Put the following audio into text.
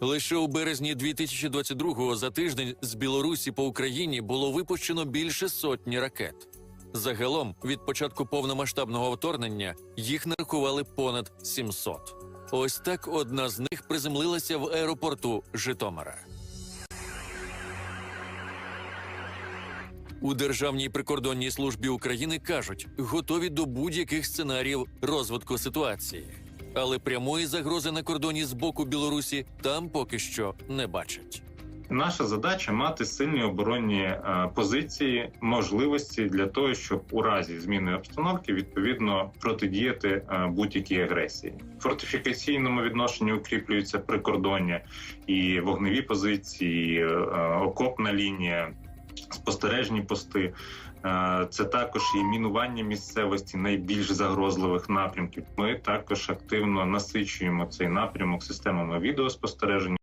Лише у березні 2022-го за тиждень з Білорусі по Україні було випущено більше сотні ракет. Загалом, від початку повномасштабного вторгнення їх нарахували понад 700. Ось так одна з них приземлилася в аеропорту Житомира. У Державній прикордонній службі України кажуть, готові до будь-яких сценаріїв розвитку ситуації, але прямої загрози на кордоні з боку Білорусі там поки що не бачать. Наша задача мати сильні оборонні е, позиції, можливості для того, щоб у разі зміни обстановки відповідно протидіяти е, будь-якій агресії. В фортифікаційному відношенні укріплюються прикордоння і вогневі позиції, е, окопна лінія, спостережні пости. Е, Це також і мінування місцевості найбільш загрозливих напрямків. Ми також активно насичуємо цей напрямок системами відеоспостереження.